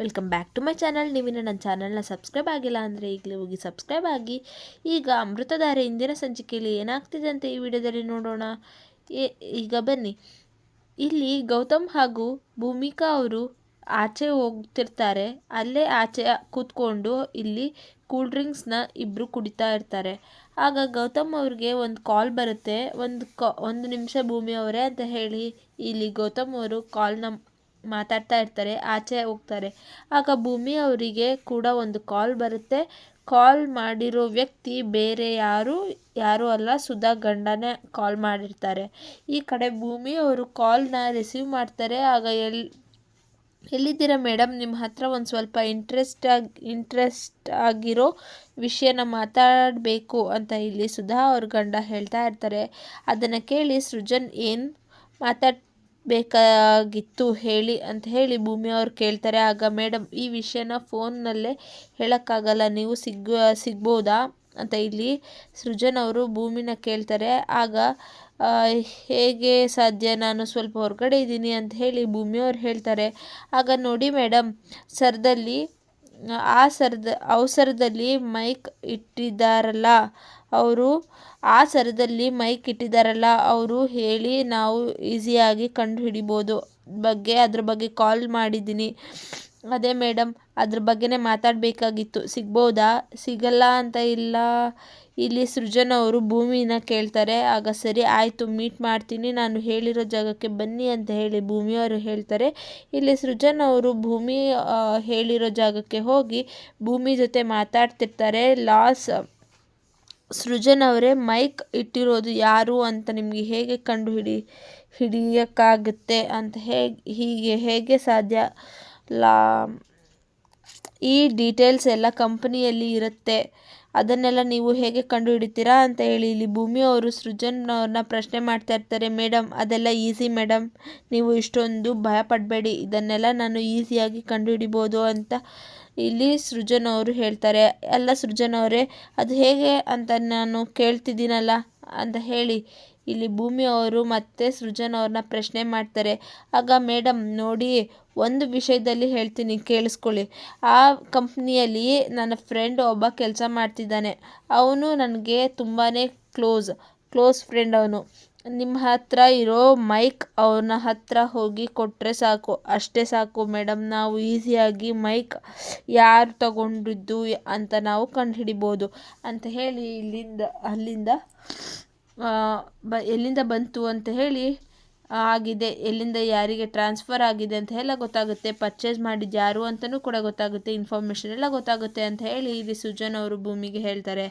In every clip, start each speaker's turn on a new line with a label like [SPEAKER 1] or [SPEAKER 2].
[SPEAKER 1] Welcome back to my channel ನೀವಿನ ನನ್ನ ಚಾನಲ್ನ subscribe ಆಗಿಲ್ಲ ಅಂದರೆ ಈಗಲೇ ಹೋಗಿ ಸಬ್ಸ್ಕ್ರೈಬ್ ಆಗಿ. ಈಗ ಅಮೃತಧಾರೆ ಇಂದಿನ ಸಂಚಿಕೆಯಲ್ಲಿ ಏನಾಗ್ತಿದೆ ಅಂತ ಈ ವಿಡಿಯೋದಲ್ಲಿ ನೋಡೋಣ. ಈಗ ಬನ್ನಿ. ಇಲ್ಲಿ ಗೌತಮ್ ಹಾಗೂ ಭೂಮಿಕಾ ಅವರು ಆಚೆ ಹೋಗ್ತಿರ್ತಾರೆ. ಅಲ್ಲೇ ಆಚೆ ಕೂತ್ಕೊಂಡು ಇಲ್ಲಿ ಕೂಲ್ ಡ್ರಿಂಕ್ಸ್ನ ಇಬ್ಬರು ಕುಡಿತಾ ಇರ್ತಾರೆ. ಆಗ ಗೌತಮ್ ಅವ್ರಿಗೆ ಒಂದು ಕಾಲ್ ಬರುತ್ತೆ. ಒಂದು ಕಾ, ಒಂದು ನಿಮಿಷ ಭೂಮಿ ಅವರೇ ಅಂತ ಹೇಳಿ ಇಲ್ಲಿ ಗೌತಮ್ ಅವರು ಕಾಲ್ನ ಮಾತಾಡ್ತಾ ಇರ್ತಾರೆ, ಆಚೆ ಹೋಗ್ತಾರೆ. ಆಗ ಭೂಮಿ ಅವರಿಗೆ ಕೂಡ ಒಂದು ಕಾಲ್ ಬರುತ್ತೆ. ಕಾಲ್ ಮಾಡಿರೋ ವ್ಯಕ್ತಿ ಬೇರೆ ಯಾರು? ಯಾರೂ ಅಲ್ಲ, ಸುಧಾ ಗಂಡನೇ ಕಾಲ್ ಮಾಡಿರ್ತಾರೆ. ಈ ಕಡೆ ಭೂಮಿ ಅವರು ಕಾಲ್ನ ರಿಸೀವ್ ಮಾಡ್ತಾರೆ. ಆಗ ಎಲ್, ಎಲ್ಲಿದ್ದೀರಾ ಮೇಡಮ್ ನಿಮ್ಮ ಹತ್ರ ಒಂದು ಸ್ವಲ್ಪ ಇಂಟ್ರೆಸ್ಟ್ ಆಗಿ ಇಂಟ್ರೆಸ್ಟ್ ಆಗಿರೋ ವಿಷಯನ ಮಾತಾಡಬೇಕು ಅಂತ ಇಲ್ಲಿ ಸುಧಾ ಅವ್ರ ಗಂಡ ಹೇಳ್ತಾ ಇರ್ತಾರೆ. ಅದನ್ನು ಕೇಳಿ ಸೃಜನ್ ಏನು ಮಾತಾಡಬೇಕಾಗಿತ್ತು ಹೇಳಿ ಅಂತ ಹೇಳಿ ಭೂಮಿ ಅವ್ರು ಕೇಳ್ತಾರೆ. ಆಗ ಮೇಡಮ್ ಈ ವಿಷಯನ ಫೋನ್ನಲ್ಲೇ ಹೇಳೋಕ್ಕಾಗಲ್ಲ, ನೀವು ಸಿಗ್ ಸಿಗ್ಬೋದಾ? ಅಂತ ಇಲ್ಲಿ ಸೃಜನ್ ಅವರು ಭೂಮಿನ ಕೇಳ್ತಾರೆ. ಆಗ ಹೇಗೆ ಸಾಧ್ಯ? ನಾನು ಸ್ವಲ್ಪ ಹೊರಗಡೆ ಇದ್ದೀನಿ ಅಂತ ಹೇಳಿ ಭೂಮಿಯವ್ರು ಹೇಳ್ತಾರೆ. ಆಗ ನೋಡಿ ಮೇಡಮ್ ಸರ್ದಲ್ಲಿ ಆ ಸರದ ಅವಸರದಲ್ಲಿ ಮೈಕ್ ಇಟ್ಟಿದ್ದಾರಲ್ಲ? ಅವರು ಆ ಸರದಲ್ಲಿ ಮೈಕ್ ಇಟ್ಟಿದ್ದಾರಲ್ಲ? ಅವರು ಹೇಳಿ ನಾವು ಈಸಿಯಾಗಿ ಕಂಡು ಹಿಡಿಬೋದು ಬಗ್ಗೆ, ಅದ್ರ ಬಗ್ಗೆ ಕಾಲ್ ಮಾಡಿದ್ದೀನಿ. ಅದೇ ಮೇಡಮ್ ಅದ್ರ ಬಗ್ಗೆನೇ ಮಾತಾಡಬೇಕಾಗಿತ್ತು. ಸಿಗ್ಬೋದಾ? ಸಿಗಲ್ಲ ಅಂತ ಇಲ್ಲ. ಇಲ್ಲಿ ಸೃಜನ್ ಅವರು ಭೂಮಿನ ಕೇಳ್ತಾರೆ. ಆಗ ಸರಿ, ಆಯಿತು, ಮೀಟ್ ಮಾಡ್ತೀನಿ. ನಾನು ಹೇಳಿರೋ ಜಾಗಕ್ಕೆ ಬನ್ನಿ ಅಂತ ಹೇಳಿ ಭೂಮಿಯವರು ಹೇಳ್ತಾರೆ. ಇಲ್ಲಿ ಸೃಜನ್ ಅವರು ಭೂಮಿ ಹೇಳಿರೋ ಜಾಗಕ್ಕೆ ಹೋಗಿ ಭೂಮಿ ಜೊತೆ ಮಾತಾಡ್ತಿರ್ತಾರೆ. ಲಾಸ್ ಸೃಜನ್ ಅವರೇ ಮೈಕ್ ಇಟ್ಟಿರೋದು ಯಾರು ಅಂತ ನಿಮಗೆ ಹೇಗೆ ಕಂಡು ಹಿಡಿ ಹಿಡಿಯೋಕ್ಕಾಗುತ್ತೆ? ಅಂತ ಹೇಗೆ, ಹೀಗೆ ಹೇಗೆ ಸಾಧ್ಯ? ಲಾ, ಈ ಡೀಟೇಲ್ಸ್ ಎಲ್ಲ ಕಂಪನಿಯಲ್ಲಿ ಇರುತ್ತೆ. ಅದನ್ನೆಲ್ಲ ನೀವು ಹೇಗೆ ಕಂಡುಹಿಡಿತೀರಾ ಅಂತ ಹೇಳಿ. ಇಲ್ಲಿ ಭೂಮಿ ಅವರು ಸೃಜನ್ ಅವ್ರನ್ನ ಪ್ರಶ್ನೆ ಮಾಡ್ತಾ ಇರ್ತಾರೆ ಮೇಡಮ್ ಅದೆಲ್ಲ ಈಸಿ ಮೇಡಮ್ ನೀವು ಇಷ್ಟೊಂದು ಭಯ ಪಡಬೇಡಿ ಇದನ್ನೆಲ್ಲ ನಾನು ಈಸಿಯಾಗಿ ಕಂಡುಹಿಡಿಬೋದು ಅಂತ ಇಲ್ಲಿ ಸೃಜನ್ ಅವರು ಹೇಳ್ತಾರೆ. ಅಲ್ಲ ಸೃಜನ್ ಅವರೇ, ಅದು ಹೇಗೆ ಅಂತ ನಾನು ಕೇಳ್ತಿದ್ದೀನಲ್ಲ ಅಂತ ಹೇಳಿ. ಇಲ್ಲಿ ಭೂಮಿ ಅವರು ಮತ್ತೆ ಸೃಜನ್ ಅವ್ರನ್ನ ಪ್ರಶ್ನೆ ಮಾಡ್ತಾರೆ. ಆಗ ಮೇಡಮ್ ನೋಡಿ, ಒಂದು ವಿಷಯದಲ್ಲಿ ಹೇಳ್ತೀನಿ, ಕೇಳಿಸ್ಕೊಳ್ಳಿ. ಆ ಕಂಪ್ನಿಯಲ್ಲಿ ನನ್ನ ಫ್ರೆಂಡ್ ಒಬ್ಬ ಕೆಲಸ ಮಾಡ್ತಿದ್ದಾನೆ. ಅವನು ನನಗೆ ತುಂಬಾ ಕ್ಲೋಸ್ ಕ್ಲೋಸ್ ಫ್ರೆಂಡ್ ಅವನು. ನಿಮ್ಮ ಹತ್ರ ಇರೋ ಮೈಕ್ ಅವನ ಹತ್ರ ಹೋಗಿ ಕೊಟ್ಟರೆ ಸಾಕು. ಅಷ್ಟೇ ಸಾಕು ಮೇಡಮ್ ನಾವು ಈಸಿಯಾಗಿ ಮೈಕ್ ಯಾರು ತಗೊಂಡಿದ್ದು ಅಂತ ನಾವು ಕಂಡುಹಿಡಿಬೋದು ಅಂತ ಹೇಳಿ ಇಲ್ಲಿಂದ, ಅಲ್ಲಿಂದ ಬ, ಎಲ್ಲಿಂದ ಬಂತು ಅಂತ ಹೇಳಿ ಆಗಿದೆ. ಎಲ್ಲಿಂದ ಯಾರಿಗೆ ಟ್ರಾನ್ಸ್ಫರ್ ಆಗಿದೆ ಅಂತ ಎಲ್ಲ ಗೊತ್ತಾಗುತ್ತೆ. ಪರ್ಚೇಸ್ ಮಾಡಿದ್ದು ಯಾರು ಅಂತಲೂ ಕೂಡ ಗೊತ್ತಾಗುತ್ತೆ. ಇನ್ಫಾರ್ಮೇಷನ್ ಎಲ್ಲ ಗೊತ್ತಾಗುತ್ತೆ ಅಂತ ಹೇಳಿ ಇಲ್ಲಿ ಸುಜನ್ ಅವರು ಭೂಮಿಗೆ ಹೇಳ್ತಾರೆ.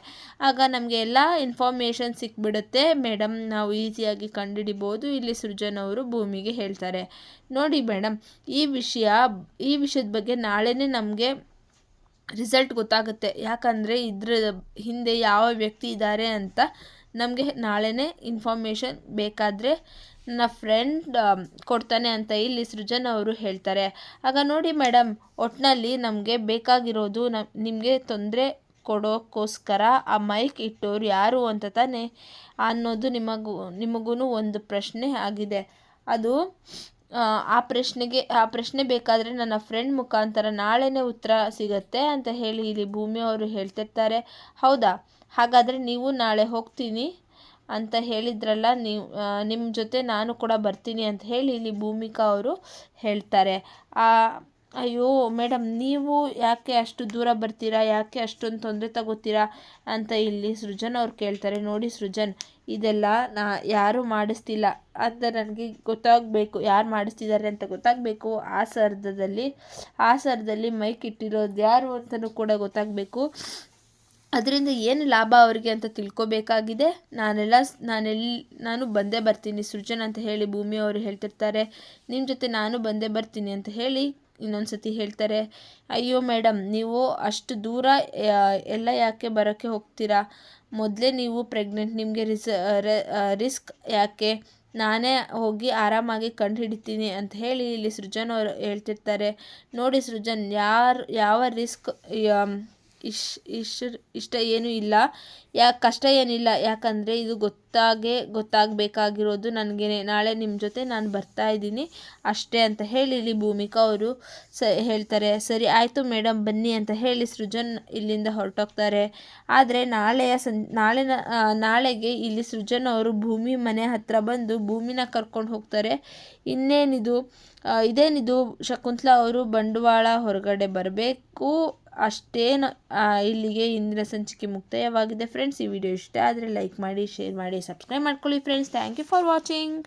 [SPEAKER 1] ಆಗ ನಮಗೆ ಎಲ್ಲ ಇನ್ಫಾರ್ಮೇಷನ್ ಸಿಕ್ಬಿಡುತ್ತೆ. ಮೇಡಮ್ ನಾವು ಈಸಿಯಾಗಿ ಕಂಡುಹಿಡಿಬೋದು. ಇಲ್ಲಿ ಸೃಜನ್ ಅವರು ಭೂಮಿಗೆ ಹೇಳ್ತಾರೆ. ನೋಡಿ ಮೇಡಮ್ ಈ ವಿಷಯ, ಈ ವಿಷಯದ ಬಗ್ಗೆ ನಾಳೆನೇ ನಮಗೆ ರಿಸಲ್ಟ್ ಗೊತ್ತಾಗುತ್ತೆ. ಯಾಕಂದರೆ ಇದ್ರ ಹಿಂದೆ ಯಾವ ವ್ಯಕ್ತಿ ಇದ್ದಾರೆ ಅಂತ ನಮಗೆ ನಾಳೆನೇ ಇನ್ಫಾರ್ಮೇಷನ್ ಬೇಕಾದರೆ ನನ್ನ ಫ್ರೆಂಡ್ ಕೊಡ್ತಾನೆ ಅಂತ ಇಲ್ಲಿ ಸೃಜನ್ ಅವರು ಹೇಳ್ತಾರೆ. ಆಗ ನೋಡಿ ಮೇಡಮ್ ಒಟ್ಟಿನಲ್ಲಿ ನಮಗೆ ಬೇಕಾಗಿರೋದು ನಮ್ಮ ನಿಮಗೆ ತೊಂದರೆ ಕೊಡೋಕ್ಕೋಸ್ಕರ ಆ ಮೈಕ್ ಇಟ್ಟೋರು ಯಾರು ಅಂತ ತಾನೇ ಅನ್ನೋದು ನಿಮಗೂ ನಿಮಗೂ ಒಂದು ಪ್ರಶ್ನೆ ಆಗಿದೆ. ಅದು ಆ, ಪ್ರಶ್ನೆಗೆ ಆ ಪ್ರಶ್ನೆ ಬೇಕಾದರೆ ನನ್ನ ಫ್ರೆಂಡ್ ಮುಖಾಂತರ ನಾಳೆನೇ ಉತ್ತರ ಸಿಗತ್ತೆ ಅಂತ ಹೇಳಿ ಇಲ್ಲಿ ಭೂಮಿ ಅವರು ಹೇಳ್ತಿರ್ತಾರೆ. ಹೌದಾ? ಹಾಗಾದರೆ ನೀವು ನಾಳೆ ಹೋಗ್ತೀನಿ ಅಂತ ಹೇಳಿದ್ರಲ್ಲ, ನೀವು ನಿಮ್ಮ ಜೊತೆ ನಾನು ಕೂಡ ಬರ್ತೀನಿ ಅಂತ ಹೇಳಿ ಇಲ್ಲಿ ಭೂಮಿಕಾ ಅವರು ಹೇಳ್ತಾರೆ. ಅಯ್ಯೋ ಮೇಡಮ್, ನೀವು ಯಾಕೆ ಅಷ್ಟು ದೂರ ಬರ್ತೀರಾ, ಯಾಕೆ ಅಷ್ಟೊಂದು ತೊಂದರೆ ತಗೋತೀರಾ ಅಂತ ಇಲ್ಲಿ ಸೃಜನ್ ಅವ್ರು ಕೇಳ್ತಾರೆ. ನೋಡಿ ಸೃಜನ್, ಇದೆಲ್ಲ ನಾ ಯಾರು ಮಾಡಿಸ್ತಿಲ್ಲ. ಅಂತ ನನಗೆ ಗೊತ್ತಾಗಬೇಕು, ಯಾರು ಮಾಡಿಸ್ತಿದ್ದಾರೆ ಅಂತ ಗೊತ್ತಾಗಬೇಕು. ಆ ಸರ್ಧದಲ್ಲಿ ಆ ಸರ್ಧದಲ್ಲಿ ಮೈಕ್ ಇಟ್ಟಿರೋದು ಯಾರು ಅಂತಲೂ ಕೂಡ ಗೊತ್ತಾಗಬೇಕು. ಅದರಿಂದ ಏನು ಲಾಭ ಅವರಿಗೆ ಅಂತ ತಿಳ್ಕೊಬೇಕಾಗಿದೆ. ನಾನೆಲ್ಲ ನಾನೆಲ್ಲಿ ನಾನು ಬಂದೇ ಬರ್ತೀನಿ. ಸೃಜನ್ ಅಂತ ಹೇಳಿ ಭೂಮಿ ಅವರು ಹೇಳ್ತಿರ್ತಾರೆ. ನಿಮ್ಮ ಜೊತೆ ನಾನು ಬಂದೇ ಬರ್ತೀನಿ ಅಂತ ಹೇಳಿ ಇನ್ನೊಂದು ಸತಿ ಹೇಳ್ತಾರೆ. ಅಯ್ಯೋ ಮೇಡಮ್ ನೀವು ಅಷ್ಟು ದೂರ ಎಲ್ಲ ಯಾಕೆ ಬರೋಕ್ಕೆ ಹೋಗ್ತೀರಾ? ಮೊದಲೇ ನೀವು ಪ್ರೆಗ್ನೆಂಟ್, ನಿಮಗೆ ರಿಸ್ ರಿಸ್ಕ್ ಯಾಕೆ? ನಾನೇ ಹೋಗಿ ಆರಾಮಾಗಿ ಕಂಡು ಹಿಡಿತೀನಿ ಅಂತ ಹೇಳಿ ಇಲ್ಲಿ ಸೃಜನ್ ಅವರು ಹೇಳ್ತಿರ್ತಾರೆ. ನೋಡಿ ಸೃಜನ್, ಯಾರು, ಯಾವ ರಿಸ್ಕ್ ಇಶ್ ಇಷ್ಟ ಏನೂ ಇಲ್ಲ. ಯಾಕೆ ಕಷ್ಟ ಏನಿಲ್ಲ. ಯಾಕಂದರೆ ಇದು ಗೊತ್ತಾಗೇ, ಗೊತ್ತಾಗಬೇಕಾಗಿರೋದು ನನಗೆ ನಾಳೆ ನಿಮ್ಮ ಜೊತೆ ನಾನು ಬರ್ತಾ ಇದ್ದೀನಿ. ಅಷ್ಟೇ ಅಂತ ಹೇಳಿ ಇಲ್ಲಿ ಭೂಮಿಕಾ ಅವರು ಸ, ಹೇಳ್ತಾರೆ. ಸರಿ, ಆಯಿತು ಮೇಡಮ್ ಬನ್ನಿ ಅಂತ ಹೇಳಿ ಸೃಜನ್ ಇಲ್ಲಿಂದ ಹೊರಟೋಗ್ತಾರೆ. ಆದರೆ ನಾಳೆಯ ಸಂ, ನಾಳೆನ ನಾಳೆಗೆ ಇಲ್ಲಿ ಸೃಜನ್ ಅವರು ಭೂಮಿ ಮನೆ ಹತ್ರ ಬಂದು ಭೂಮಿನ ಕರ್ಕೊಂಡು ಹೋಗ್ತಾರೆ. ಇನ್ನೇನಿದು ಇದೇನಿದು, ಶಕುಂತಲಾ ಅವರು ಬಂಡವಾಳ ಹೊರಗಡೆ ಬರಬೇಕು. ಅಷ್ಟೇನು ಇಲ್ಲಿಗೆ ಇಂದಿನ ಸಂಚಿಕೆ ಮುಕ್ತಾಯವಾಗಿದೆ. ಫ್ರೆಂಡ್ಸ್ ಈ ವಿಡಿಯೋ ಇಷ್ಟ ಆದರೆ ಲೈಕ್ ಮಾಡಿ ಶೇರ್ ಮಾಡಿ ಸಬ್ಸ್ಕ್ರೈಬ್ ಮಾಡ್ಕೊಳ್ಳಿ friends thank you for watching